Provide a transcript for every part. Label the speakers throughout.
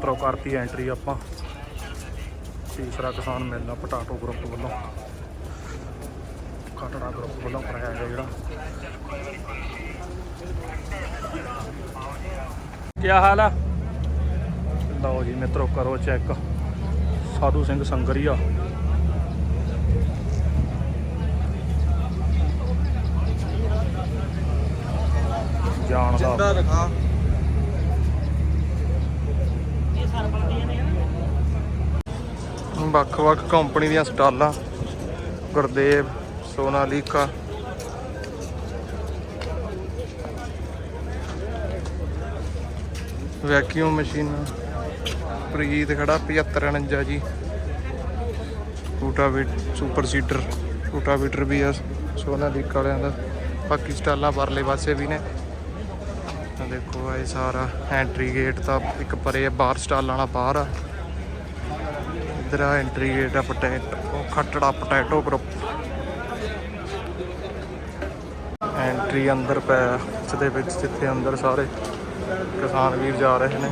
Speaker 1: ਮਿੱਤਰੋ ਕਰਤੀ ਐਂਟਰੀ ਆਪਾਂ। ਤੀਸਰਾ ਕਿਸਾਨ ਮੇਲਾ ਪਟਾਟੋ ਗਰੁੱਪ ਵੱਲੋਂ। ਕਟੜਾ ਗਰੁੱਪ ਵੱਲੋਂ ਕਰਾਇਆ ਗਿਆ ਜਿਹੜਾ। ਕੀ ਹਾਲ ਆ? ਲਓ ਜੀ ਮਿੱਤਰੋ, ਕਰੋ ਚੈੱਕ। ਸਾਧੂ ਸਿੰਘ ਸੰਗਰੀਆ। ਜਾਣ ਦਾ
Speaker 2: ਦਿਖਾ।
Speaker 1: ਵੱਖ-ਵੱਖ ਕੰਪਨੀ ਦੀਆਂ ਸਟਾਲਾਂ, ਗੁਰਦੇਵ, ਸੋਨਾਲੀਕਾ। ਵੈਕਿਊਮ ਮਸ਼ੀਨ ਪ੍ਰੀਤ ਖੜਾ 7549 ਜੀ। ਰੂਟਾਵੀਟ ਸੁਪਰ ਸੀਟਰ ਰੂਟਾਵੀਟਰ ਵੀ ਆ, ਸੋਨਾਲੀਕਾ ਵਾਲਿਆਂ ਦਾ। ਬਾਕੀ ਸਟਾਲਾਂ ਪਰਲੇ ਪਾਸੇ ਵੀ ਨੇ। ਆਹ ਦੇਖੋ ਇਹ ਸਾਰਾ ਐਂਟਰੀ ਗੇਟ ਤਾਂ ਇੱਕ ਪਰੇ ਬਾਹਰ ਸਟਾਲਾਂ ਵਾਲਾ ਬਾਹਰ ਆ। ਇਧਰ ਆ ਐਂਟਰੀ ਗੇਟ ਆ potato Khattra potato group entry ਅੰਦਰ ਪਿਆ ਇਸ ਦੇ ਵਿੱਚ ਜਿੱਥੇ ਅੰਦਰ ਸਾਰੇ ਕਿਸਾਨ ਵੀਰ ਜਾ ਰਹੇ ਨੇ।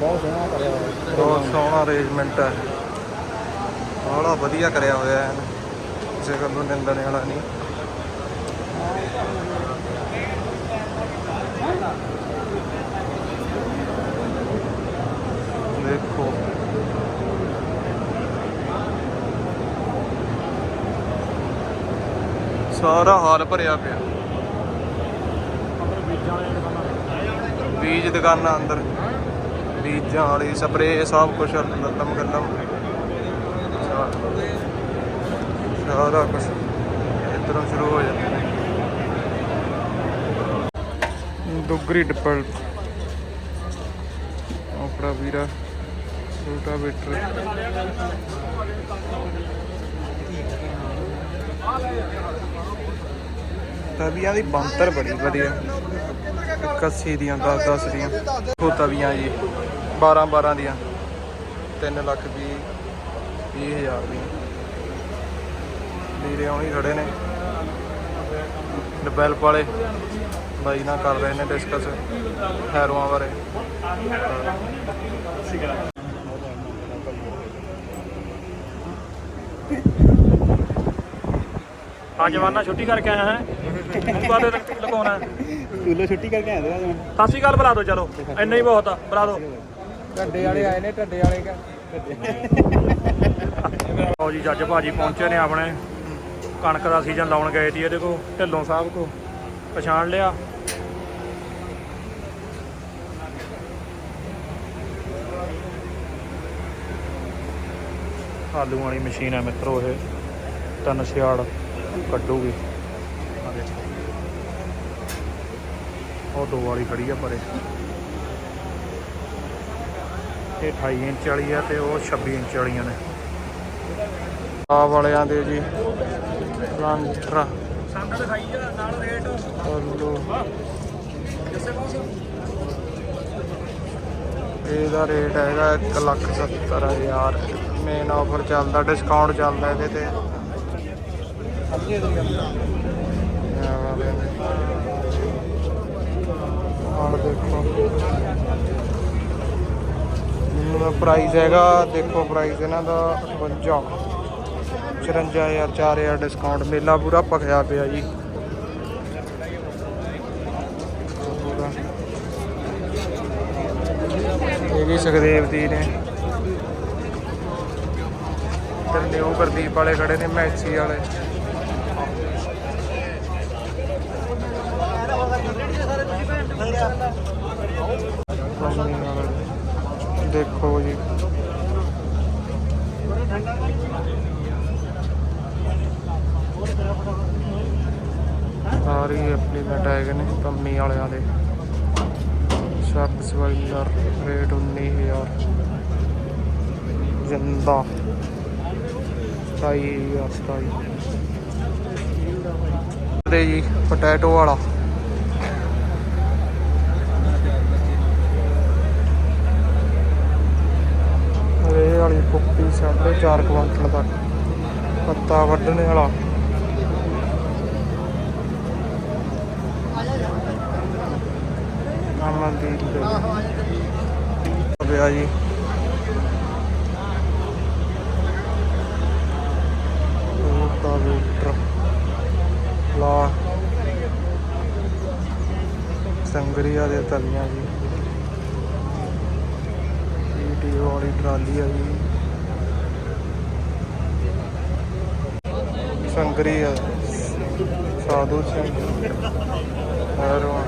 Speaker 2: ਬਹੁਤ ਸੋਹਣਾ ਕਰਿਆ ਹੋਇਆ।
Speaker 1: ਬਹੁਤ ਸੋਹਣਾ ਅਰੇਂਜਮੈਂਟ ਹੈ ਬੜਾ ਵਧੀਆ ਕਰਿਆ ਹੋਇਆ ਹੈ ਕਿਸੇ ਗੱਲੋਂ ਨਿੰਦਣ ਵਾਲਾ ਨਹੀਂ ਦੇਖੋ। ਸਾਰਾ ਹਾਲ ਭਰਿਆ ਪਿਆ। ਬੀਜ ਦੁਕਾਨਾਂ ਅੰਦਰ। ਬੀਜਾਂ ਵਾਲੀ ਸਪਰੇ ਸਭ ਕੁਝ ਲੱਲਮ ਗੱਲਮ। ਸਾਰਾ ਕੁਝ ਇਧਰੋਂ ਸ਼ੁਰੂ ਹੋ ਜਾਂਦਾ ਦੁਗਰੀ ਡਿਪਲ। ਆਪਣਾ ਵੀਰਾ ਛੋਟਾ ਬੇਟਰ ਤਵੀਆਂ ਦੀ ਬੰਤਰ ਬੜੀ ਵਧੀਆ। 81 ਦੀਆਂ 10 10 ਦੀਆਂ। ਉਹ ਤਵੀਆਂ ਜੀ 12 12 ਦੀਆਂ। 3 ਲੱਖ ਵੀਹ ਵੀਹ ਹਜ਼ਾਰ ਦੀਆਂ। ਵੀਰੇ ਆਉਣੀ ਖੜੇ ਨੇ। ਡਿਵੈਲਪ ਵਾਲੇ ਬਾਈ ਨਾਲ ਕਰ ਰਹੇ ਨੇ ਡਿਸਕਸ ਹੈਰੋਆਂ ਬਾਰੇ। ਹਾਂ ਜਵਾਨਾ ਛੁੱਟੀ ਕਰਕੇ ਆਇਆ ਹੈ? ਤੂੰ ਬਾਅਦ ਲਗਾਉਣਾ ਹੈ?
Speaker 2: ਸਕੂਲੋਂ ਛੁੱਟੀ ਕਰਕੇ ਆਏ ਦੇ
Speaker 1: ਸਤਿ ਸ਼੍ਰੀ ਅਕਾਲ ਬੁਲਾ ਦਿਓ ਚਲੋ। ਇੰਨਾ ਹੀ ਬਹੁਤ ਆ ਬੁਲਾ ਦਿਓ
Speaker 2: ਢੱਡੇ ਵਾਲੇ ਆਏ ਨੇ ਢੱਡੇ ਵਾਲੇ ਕਾ
Speaker 1: ਲਓ ਜੀ ਜੱਜ ਭਾਜੀ ਪਹੁੰਚੇ ਨੇ ਆਪਣੇ। ਕਣਕ ਦਾ ਸੀਜ਼ਨ ਲਾਉਣ ਗਏ ਸੀ, ਇਹਦੇ ਕੋ ਢਿੱਲੋਂ ਸਾਹਿਬ ਕੋ ਪਛਾਣ ਲਿਆ। ਆਲੂ ਵਾਲੀ ਮਸ਼ੀਨ ਹੈ ਮਿੱਤਰੋ ਇਹ। ਤਿੰਨ ਸਿਆੜ ਕੱਢੂਗੀ। ਉਹ ਦੋ ਵਾਲੀ ਖੜੀ ਆ ਪਰੇ। ਇਹ 28 ਇੰਚ ਵਾਲੀ ਆ ਤੇ ਉਹ 26 ਇੰਚ ਵਾਲੀਆਂ ਨੇ। ਆ ਵਾਲਿਆਂ ਦੇ ਜੀ। ਲਾਂਟਰਾ ਸੰਦ ਦਿਖਾਈ ਆ ਨਾਲ ਰੇਟ ਆਲੂ ਇਹਦਾ ਰੇਟ ਹੈਗਾ 1 ਲੱਖ 70 ਹਜ਼ਾਰ। ਮੇਨ ਆਫਰ ਚੱਲਦਾ ਡਿਸਕਾਊਂਟ ਚੱਲਦਾ ਇਹਦੇ ਤੇ। ਇਹ ਆਹ ਦੇਖੋ। ਇਹਦਾ ਪ੍ਰਾਈਸ ਹੈਗਾ, ਦੇਖੋ ਪ੍ਰਾਈਸ ਇਹਨਾਂ ਦਾ 58 54000 4000 ਡਿਸਕਾਊਂਟ ਮੇਲਾ ਪੂਰਾ ਭਖਿਆ ਪਿਆ ਜੀ। ਇਹ ਵੀ ਸੁਖਦੇਵ ਦੀ ਨੇ। ਤੇ ਨਿਊ ਗੁਰਦੀਪ ਵਾਲੇ ਖੜੇ ਨੇ ਮੈਕਸੀ ਵਾਲੇ। ਦੇਖੋ ਜੀ। ਸਾਰੀ ਐਪਲੀਮੈਂਟ ਹੈਗੇ ਨੇ ਕੰਪਨੀ ਵਾਲਿਆਂ ਦੇ। ਸਬ ਸਵਾਈਲਰ ਰੇਟ 19000 ਜਿੰਦਾ। 27000 27 ਦੇ ਜੀ ਪੋਟੈਟੋ ਵਾਲਾ। ਇਹ ਵਾਲੀ ਕੁੱਪੀ ਸਾਢੇ ਚਾਰ ਕੁਆਂਟਲ ਤੱਕ। ਪੱਤਾ ਵੱਢਣੇ ਵਾਲਾ। ਮਨਦੀਪ ਦੇ ਗਿਆ ਜੀ। ਰੂਟਾਵੇਟਰ ਲਾ। ਸੰਗਰੀਆ ਦੇ ਤਲੀਆਂ ਜੀ। ਵੀਡੀਓ ਵਾਲੀ ਟਰਾਲੀ ਆ ਜੀ। ਸੰਗਰੀਆ। ਸਾਧੂ ਸਿੰਘ। ਹਰੋਂ।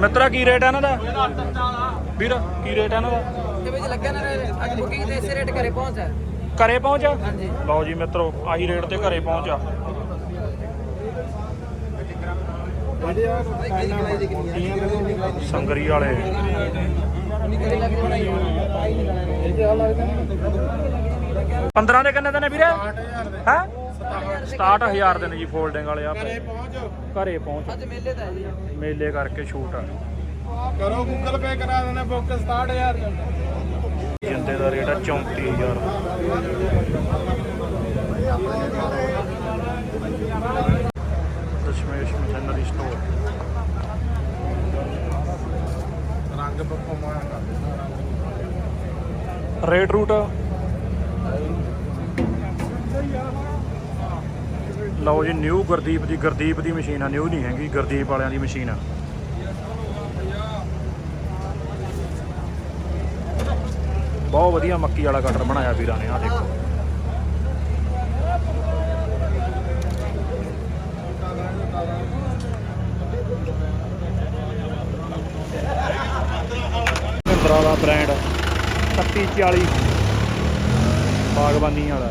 Speaker 3: ਮਿੱਤਰਾ ਕੀ ਰੇਟ ਹੈ ਇਹਨਾਂ ਦਾ? ਵੀਰ ਕੀ ਰੇਟ ਹੈ ਇਹਨਾਂ ਦਾ?
Speaker 4: ਤੇ ਵਿੱਚ ਲੱਗਿਆ ਨਾ ਅੱਜ ਬੁਕਿੰਗ ਤੇ ਇਸੇ ਰੇਟ ਘਰੇ ਪਹੁੰਚਾ
Speaker 3: ਘਰੇ ਪਹੁੰਚ
Speaker 4: ਹਾਂਜੀ।
Speaker 3: ਲਓ ਜੀ ਮਿੱਤਰੋ ਆਹੀ ਰੇਟ ਤੇ ਘਰੇ ਪਹੁੰਚ ਆ ਸੰਗਰੀ ਵਾਲੇ। 15 ਦੇ ਕਿੰਨੇ ਦੇ ਨੇ ਵੀਰੇ? ਹੈ? 67000 ਦੇ ਨੇ ਜੀ ਫੋਲਡਿੰਗ ਵਾਲੇ ਆ ਘਰੇ ਪਹੁੰਚ। ਘਰੇ ਪਹੁੰਚ।
Speaker 4: ਅੱਜ ਮੇਲੇ ਦਾ ਹੈ ਜੀ
Speaker 3: ਮੇਲੇ ਕਰਕੇ ਛੂਟ ਆ।
Speaker 5: ਕਰੋ ਗੂਗਲ ਪੇ ਕਰਾ ਦੇਣਾ ਬੁੱਕ 67000
Speaker 3: ਜਿੰਦੇ ਦਾ ਰੇਟ ਆ 34000 ਦਸ਼ਮੇਸ਼ ਮਸ਼ੀਨਰੀ ਸਟੋਰ
Speaker 5: ਰੰਗ ਬੱਕੋ
Speaker 3: ਰੇਟ ਰੂਟ? ਲਓ ਜੀ ਨਿਊ ਗੁਰਦੀਪ ਦੀ ਗੁਰਦੀਪ ਦੀ ਮਸ਼ੀਨ ਆ ਨਿਊ ਨਹੀਂ ਹੈਗੀ, ਗੁਰਦੀਪ ਵਾਲਿਆਂ ਦੀ ਮਸ਼ੀਨ ਆ। ਬਹੁਤ ਵਧੀਆ ਮੱਕੀ ਵਾਲਾ ਕਟਰ ਬਣਾਇਆ ਵੀਰਾਂ ਨੇ ਆ ਦੇਖੋ। ਮਹਿੰਦਰਾ ਦਾ ਬ੍ਰਾਂਡ 3140 ਬਾਗਬਾਨੀ ਵਾਲਾ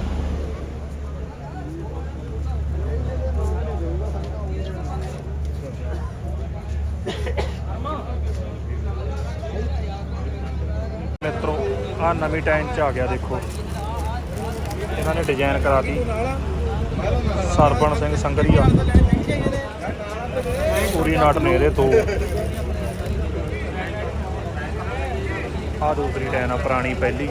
Speaker 3: ਮਿੱਤਰੋ ਆ ਨਵੀਂ ਟਾਈਮ ਚ ਆ ਗਿਆ ਦੇਖੋ। ਇਹਨਾਂ ਨੇ ਡਿਜ਼ਾਈਨ ਕਰਾਤੀ। ਸਰਪਣ ਸਿੰਘ ਸੰਗਰੀਆ। ਪੂਰੀ ਨਾਟ ਨੇ ਇਹਦੇ ਦੋ। ਆ ਦੂਸਰੀ ਟੈਨ ਆ ਪੁਰਾਣੀ ਪਹਿਲੀ।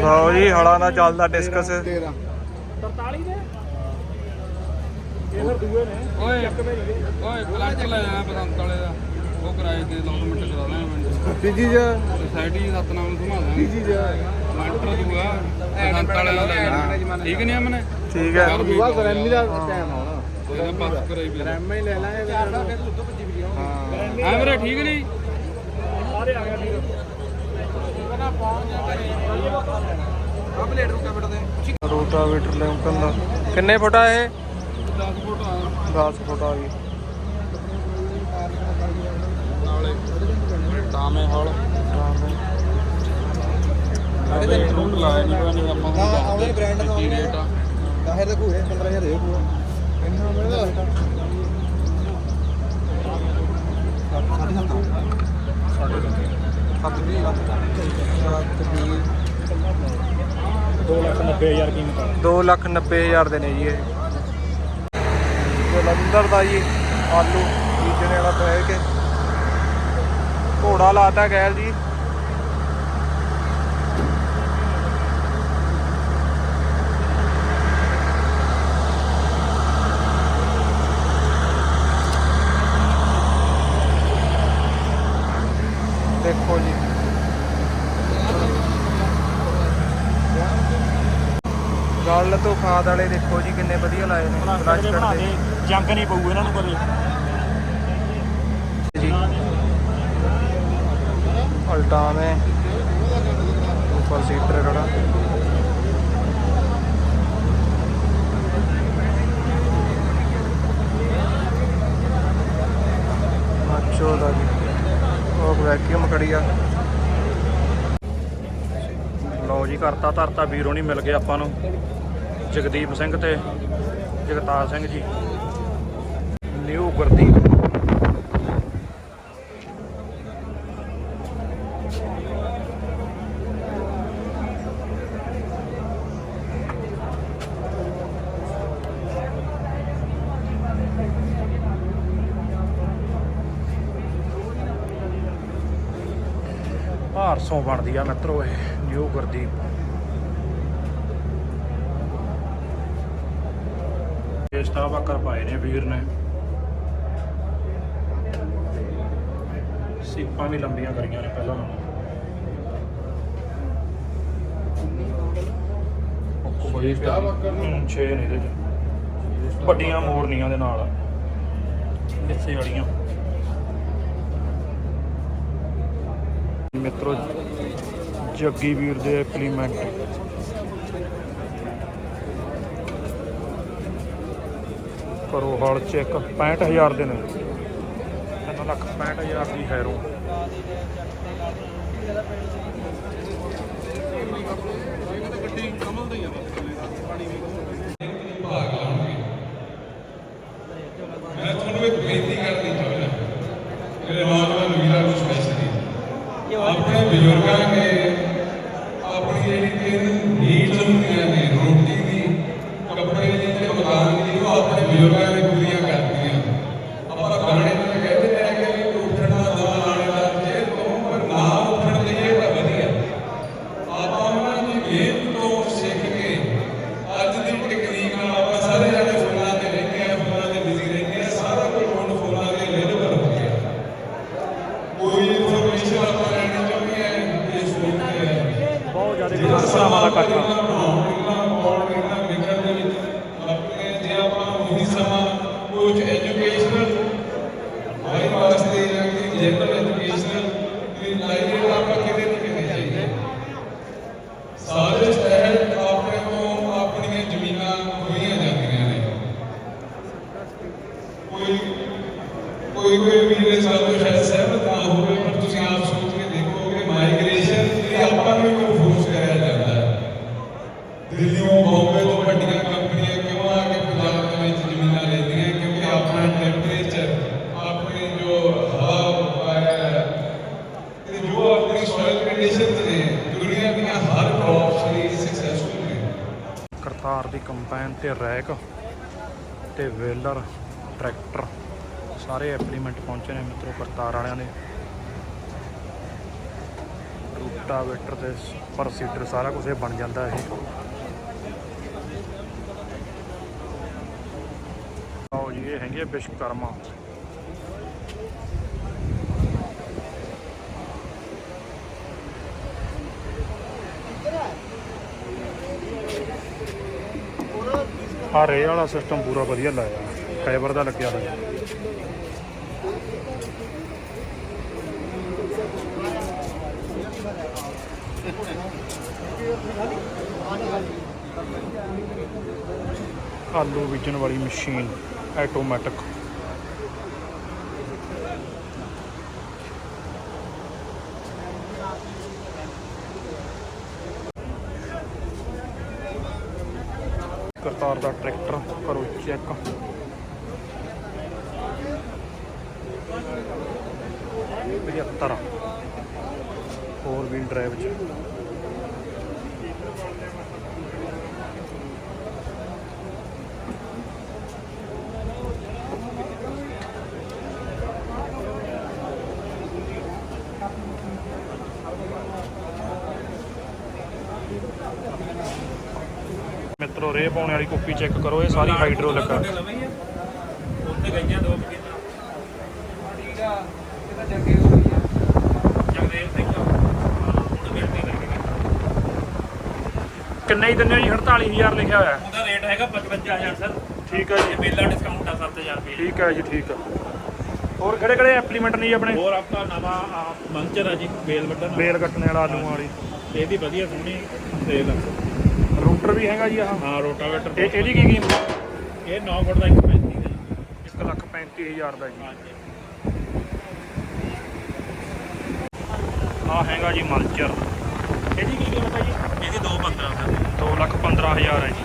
Speaker 1: ਲਓ ਜੀ ਹਲਾਂ ਦਾ ਚੱਲਦਾ ਡਿਸਕਸ
Speaker 5: ਓਏ ਓਏ ਕਲੰਕ ਲੈ ਆਇਆ ਬਸੰਤ ਵਾਲੇ ਦਾ। ਉਹ ਕਿਰਾਏ ਤੇ 2 ਮਿੰਟ ਕਰਾ ਲੈਣਾ ਮੈਨੂੰ ਤੀਜੀ ਜਾ। ਸੋਸਾਇਟੀ ਸਤਨਾਮ ਨੂੰ ਘੁਮਾ ਦਾਂ ਤੀਜੀ ਜਾ ਲੈਂਟਰ ਦੂਗਾ ਬਸੰਤ ਵਾਲੇ ਦਾ ਲੈ ਜਾਣਾ ਠੀਕ ਨਹੀਂ ਅਮਨੇ?
Speaker 1: ਠੀਕ ਹੈ।
Speaker 5: ਦੂਆ ਗਰਮੀ ਦਾ ਟਾਈਮ ਆਉਣਾ। ਇਹਦਾ ਪਾਸ ਕਰਾਈ ਵੀ ਗਰਮੀ ਲੈ ਲਾਂਗੇ ਹਾਂ। ਹਾਂ ਵੀਰੇ ਠੀਕ ਨਹੀਂ
Speaker 1: ਰੂਟਾਵੇਟਰ ਲਿੰਕਨ ਦਾ। ਕਿੰਨੇ ਫੁੱਟ ਆ ਇਹ?
Speaker 5: 10 ਫੁੱਟ ਆ
Speaker 1: 10 ਫੁੱਟ ਆ ਗਈ।
Speaker 5: ਨਾਲੇ ਟਾਮੇ ਹਾਲ
Speaker 1: ਰਾਮ
Speaker 5: ਇਹਦੇ ਰੂਟ ਲਾਇਆ ਨਹੀਂ ਕੋਈ ਨਹੀਂ ਆਪਾਂ ਨੂੰ ਆਉਂਦੇ ਬ੍ਰਾਂਡ ਦਾ ਕੀ ਰੇਟ ਆ। 10000 ਦੇ ਕੋਏ 15000 ਦੇ ਕੋਆ ਇੰਨਾ ਮਿਲਦਾ
Speaker 3: ਦੋ ਲੱਖ ਨੱਬੇ ਹਜ਼ਾਰ ਕੀਮਤ
Speaker 1: ਲੱਖ ਨੱਬੇ ਹਜ਼ਾਰ ਦੇ ਨੇ ਜੀ ਇਹ। ਜਲੰਧਰ ਦਾ ਜੀ ਆਲੂ ਬੀਜਣੇ ਵਾਲਾ ਪੈ ਕੇ। ਘੋੜਾ ਲਾਤਾ ਗੈਲ ਜੀ ਦੇਖੋ ਜੀ ਤੋਂ ਖਾਦ ਵਾਲੇ ਦੇਖੋ ਜੀ ਕਿੰਨੇ ਵਧੀਆ ਲਾਏ ਨੇ
Speaker 3: ਬਣਾ
Speaker 1: ਪਲਾਸਟਿਕ
Speaker 3: ਦੇ
Speaker 1: ਦੇ
Speaker 3: ਜੰਗ ਨਹੀਂ ਪਊ ਇਹਨਾਂ ਨੂੰ ਕਦੇ।
Speaker 1: ਜੀ। ਅਲਟਾਵੇਂ ਉੱਪਰ ਸੀਟਰ ਖੜਾ। ਮਾਚੋ ਦਾ ਜੀ। ਉਹ ਵੈਕਿਊਮ ਖੜੀ ਆ।
Speaker 3: ਲਓ ਜੀ ਕਰਤਾ ਧਰਤਾ ਵੀਰੋ ਨਹੀਂ ਮਿਲ ਗਏ ਆਪਾਂ ਨੂੰ। ਜਗਦੀਪ ਸਿੰਘ ਤੇ ਜਗਤਾਰ ਸਿੰਘ ਜੀ। ਨਿਊ ਗੁਰਦੀਪ। ਭਾਰਸੋਂ ਬਣਦੀ ਆ ਮਿੱਤਰੋ ਇਹ ਨਿਊ ਗੁਰਦੀਪ। ਇਹ ਸਟਾਫ ਆਕਰ ਪਾਏ ਨੇ ਵੀਰ ਨੇ। ਸੀਪਾਂ ਵੀ ਲੰਬੀਆਂ ਕਰੀਆਂ ਨੇ ਪਹਿਲਾਂ। ਨਾਲੋਂ ਕੋਈ 6 ਨੇ ਇਹਦੇ ਚ। ਵੱਡੀਆਂ ਮੋੜਨੀਆਂ ਦੇ ਨਾਲ। ਲਿੱਸੇ ਵਾਲੀਆਂ। ਮਿੱਤਰੋ ਜੱਗੀ ਵੀਰ ਦੇ ਇੰਪਲੀਮੈਂਟ ਕਰੋ ਹਾਲ ਚੈੱਕ 65000 ਦੇ ਨੇ। 3 ਲੱਖ 65000 ਦੀ ਹੈਰੋ।
Speaker 6: ਮੈਂ ਤੁਹਾਨੂੰ ਇੱਕ ਬੇਨਤੀ ਕਰਨੀ ਚਾਹੁੰਦਾ ਮੇਰੇ ਨੌਜਵਾਨ ਵੀਰਾਂ ਨੂੰ ਸਪੈਸ਼ਲੀ ਆਪਣੇ ਬਜ਼ੁਰਗਾਂ ਦੇ ਆਪਣੀ ਜਿਹੜੀ ਤਿੰਨ ਨੀਡਸ ਹੁੰਦੀਆਂ ਨੇ ਰੋਟੀ ਦੀ ਕੱਪੜੇ ਦੀ ਤੇ ਮਕਾਨ ਦੀ ਉਹ ਆਪਣੇ ਬਜ਼ੁਰਗਾਂ ਦੀ ਪੂਰੀਆਂ ਕਰਦੀਆਂ ਆਪਾਂ ਗਾਣੇ ਤੇ ਕਹਿੰਦੇ ਨੇ ਕਿ ਵੀ ਉੱਠਣਾ ਦਾ ਲਾਣੇ ਦਾ ਜੇ ਤੋਂ ਪਰ ਨਾ ਉੱਠਣ ਲਈਏ ਤਾਂ ਵਧੀਆ ਆਪਾਂ ਉਹਨਾਂ ਦੀ ਮਿਹਨਤ ਤੋਂ ਸਿੱਖ ਕੇ ਅੱਜ ਦੀ ਟੈਕਨੀਕ ਨਾਲ ਆਪਾਂ ਸਾਰੇ ਜਾਣੇ ਫੋਨਾਂ ਤੇ ਰਹਿੰਦੇ ਆ ਫੋਨਾਂ ਤੇ ਬਿਜ਼ੀ ਰਹਿੰਦੇ ਆ ਸਾਰਾ ਕੁਝ ਹੁਣ ਫੋਨਾਂ ਦੇ ਅਵੇਲੇਬਲ ਹੋ ਗਿਆ ਕੋਈ ਇਨਫੋਰਮੇਸ਼ਨ ਆਪਾਂ ਲੈਣੀ ਚਾਹੁੰਦੇ ਆ ਇਸ ਫੋਨ
Speaker 3: ਬਹੁਤ ਜ਼ਿਆਦਾ ਕਿਸਾਨਾਂ ਦਾ ਇਕੱਠ ਆ
Speaker 6: ਆਪਣੇ ਜੇ ਆਪਾਂ ਉਹੀ ਸਮਾਂ ਕੁਝ ਐਜੂਕੇਸ਼ਨਲ ਹਾਈ ਵਾਸਤੇ ਜਾਂ ਕਿ ਜਨਰਲ ਐਜੂਕੇਸ਼ਨਲ ਦੀ ਲਾਈਨ ਆਪਾਂ ਕਿਤੇ ਨਹੀਂ ਕਿਤੇ ਚਾਹੀਏ ਸਾਰੇ ਸ਼ਹਿਰ ਆਪਣੇ ਤੋਂ ਆਪਣੀਆਂ ਜ਼ਮੀਨਾਂ ਹੋਈਆਂ ਜਾਂਦੀਆਂ ਨੇ ਕੋਈ ਕੋਈ ਕੋਈ ਵੀਰੇ ਸਾਨੂੰ ਸ਼ਾਇਦ ਸਹਿਮਤ ਨਾ ਹੋਵੇ, ਪਰ ਤੁਸੀਂ ਆਪ ਸੋਚ ਕੇ ਦੇਖੋ ਕਿ ਮਾਈਗ੍ਰੇਸ਼ਨ ਇਹ ਆਪਾਂ ਨੂੰ ਕਿਉਂ ਫੋਰਸ ਕਰਿਆ ਜਾਂਦਾ ਹੈ। ਦਿੱਲੀੋਂ ਬੰਬੇ ਤੋਂ ਵੱਡੀਆਂ ਕੰਪਨੀਆਂ ਕਿਉਂ ਆ ਕੇ ਪੰਜਾਬ ਦੇ ਵਿੱਚ ਜ਼ਮੀਨਾਂ ਲੈਂਦੀਆਂ? ਕਿਉਂਕਿ ਆਪਣਾ ਟੈਂਪਰੇਚਰ ਆਪਣੀ ਜੋ ਹਵਾ ਹੈ, ਤੇ ਜੋ ਆਪਣੀ ਸੋਇਲ ਕੰਡੀਸ਼ਨਸ ਨੇ, ਦੁਨੀਆ ਦੀਆਂ ਹਰ ਕ੍ਰੌਪਸ ਲਈ ਸਕਸੈਸਫੁਲ ਨੇ।
Speaker 3: ਕਰਤਾਰ ਦੀ ਕੰਪਾਈਨ ਤੇ ਰੈਕ ਤੇ ਵੇਲਰ ਟਰੈਕਟਰ ਸਾਰੇ ਐਪਲੀਮੈਂਟ ਪਹੁੰਚੇ ਨੇ ਮਿੱਤਰੋ, ਕਰਤਾਰ ਵਾਲਿਆਂ ਦੇ। ਰੂਟਾਵੇਟਰ ਤੇ ਸੁਪਰ ਸੀਡਰ ਸਾਰਾ ਕੁਝ ਬਣ ਜਾਂਦਾ ਇਹ। ਆਓ ਜੀ, ਇਹ ਹੈਗੇ ਵਿਸ਼ਵਕਰਮਾ ਆ ਰੇ ਵਾਲਾ ਸਿਸਟਮ ਪੂਰਾ ਵਧੀਆ ਲਾਇਆ। ਫਾਈਬਰ ਦਾ ਲੱਗਿਆ ਹੋਇਆ। ਆਲੂ ਬੀਜਣ ਵਾਲੀ ਮਸ਼ੀਨ ਆਟੋਮੈਟਿਕ ਕਰਤਾਰ ਦਾ ਟਰੈਕਟਰ ਕਰੋ ਚੈੱਕ ਪਝੱਤਰ ਫੋਰ ਵੀਲ ਡਰਾਈਵ ਚ। ਮਿੱਤਰੋ ਰੇ ਪਾਉਣ ਵਾਲੀ ਕੁੱਪੀ ਚੈੱਕ ਕਰੋ ਇਹ ਸਾਰੀ ਹਾਈਡ੍ਰੋਲਿਕ ਆ।
Speaker 2: ਉੱਥੇ ਗਈਆਂ ਦੋ ਠੀਕ ਆ ਇਹ ਤਾਂ ਜੱਗੇ ਜਗਦੇਵ ਸਿੰਘ ਉਹਨੂੰ ਬੇਨਤੀ ਕਰਕੇ
Speaker 3: ਕਿੰਨੇ ਹੀ ਦਿੰਦੇ ਹੋ ਜੀ? 48000 ਲਿਖਿਆ ਹੋਇਆ। ਹੈ।
Speaker 2: ਉਹਦਾ ਰੇਟ ਹੈਗਾ 55000 ਸਰ।
Speaker 3: ਠੀਕ ਹੈ ਜੀ।
Speaker 2: ਮੇਲਾ ਡਿਸਕਾਊਂਟ ਆ 7000 ਰੁਪਏ।
Speaker 3: ਠੀਕ ਹੈ ਜੀ ਠੀਕ ਹੈ। ਹੋਰ ਕਿਹੜੇ ਕਿਹੜੇ ਐਪਲੀਮੈਂਟ ਨੇ ਜੀ ਆਪਣੇ?
Speaker 2: ਹੋਰ ਆਪਣਾ ਨਵਾਂ ਮੰਚਰ ਆ ਜੀ ਬੇਲ ਵੱਢਣ ਵਾਲਾ।
Speaker 3: ਬੇਲ ਕੱਟਣੇ ਵਾਲਾ ਆਲੂਆਂ ਵਾਲੀ।
Speaker 2: ਇਹਦੀ ਵਧੀਆ ਸੋਹਣੀ ਸੇਲ ਆ।
Speaker 3: ਰੂਟਰ ਵੀ ਹੈਗਾ ਜੀ ਆਹ।
Speaker 2: ਹਾਂ ਰੋਟਾਵੇਟਰ
Speaker 3: ਇਹ ਇਹਦੀ ਕੀ ਕੀਮਤ
Speaker 2: ਇਹ 9 ਫੁੱਟ ਦਾ 135 ਦਾ ਜੀ।
Speaker 3: 1 ਲੱਖ 35000 ਦਾ ਜੀ।
Speaker 2: ਹਾਂਜੀ।
Speaker 3: ਆ ਹੈਗਾ ਜੀ ਮਲਚਰ ਇਹਦੀ ਕੀ ਕੀਮਤ ਹੈ ਜੀ?
Speaker 2: ਇਹਦੀ 215 ਦਾ
Speaker 3: 2 ਲੱਖ 15000 ਹੈ ਜੀ।